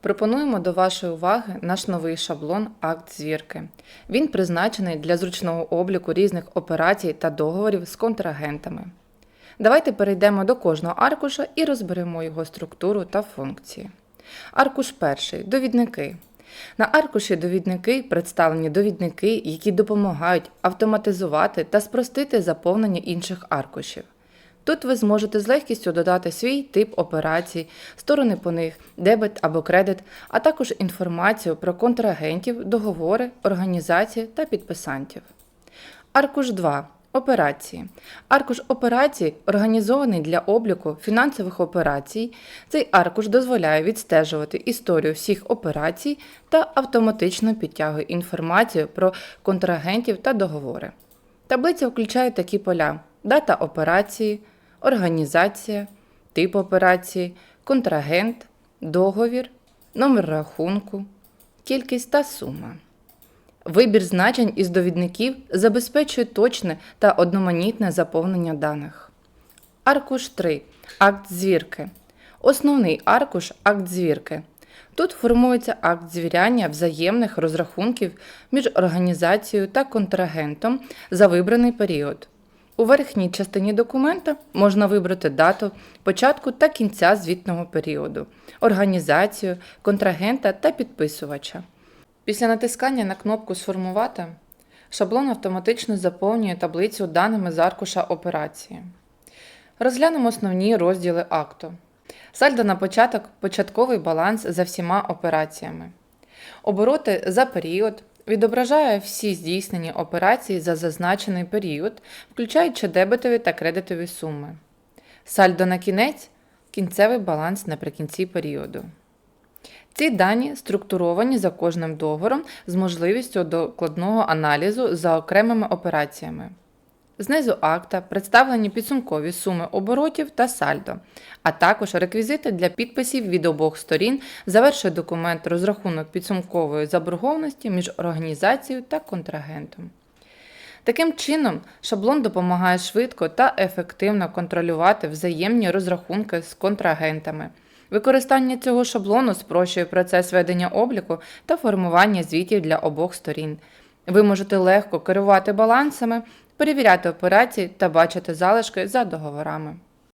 Пропонуємо до вашої уваги наш новий шаблон Акт звірки. Він призначений для зручного обліку різних операцій та договорів з контрагентами. Давайте перейдемо до кожного аркуша і розберемо його структуру та функції. Аркуш перший довідники. На аркуші довідники представлені довідники, які допомагають автоматизувати та спростити заповнення інших аркушів. Тут ви зможете з легкістю додати свій тип операцій, сторони по них, дебет або кредит, а також інформацію про контрагентів, договори, організації та підписантів. Аркуш 2. Операції. Аркуш операцій організований для обліку фінансових операцій. Цей аркуш дозволяє відстежувати історію всіх операцій та автоматично підтягує інформацію про контрагентів та договори. Таблиця включає такі поля: дата операції, організація, тип операції, контрагент, договір, номер рахунку, кількість та сума. Вибір значень із довідників забезпечує точне та одноманітне заповнення даних. Аркуш 3. Акт звірки. Основний аркуш акт звірки. Тут формується акт звіряння взаємних розрахунків між організацією та контрагентом за вибраний період. У верхній частині документа можна вибрати дату початку та кінця звітного періоду, організацію, контрагента та підписувача. Після натискання на кнопку Сформувати шаблон автоматично заповнює таблицю даними з аркуша операції. Розглянемо основні розділи акту. Сальдо на початок початковий баланс за всіма операціями. Обороти за період відображає всі здійснені операції за зазначений період, включаючи дебетові та кредитові суми. Сальдо на кінець кінцевий баланс наприкінці періоду. Ці дані структуровані за кожним договором з можливістю докладного аналізу за окремими операціями. Знизу акта представлені підсумкові суми оборотів та сальдо, а також реквізити для підписів від обох сторін завершує документ розрахунок підсумкової заборгованості між організацією та контрагентом. Таким чином, шаблон допомагає швидко та ефективно контролювати взаємні розрахунки з контрагентами. Використання цього шаблону спрощує процес ведення обліку та формування звітів для обох сторін. Ви можете легко керувати балансами, перевіряти операції та бачити залишки за договорами.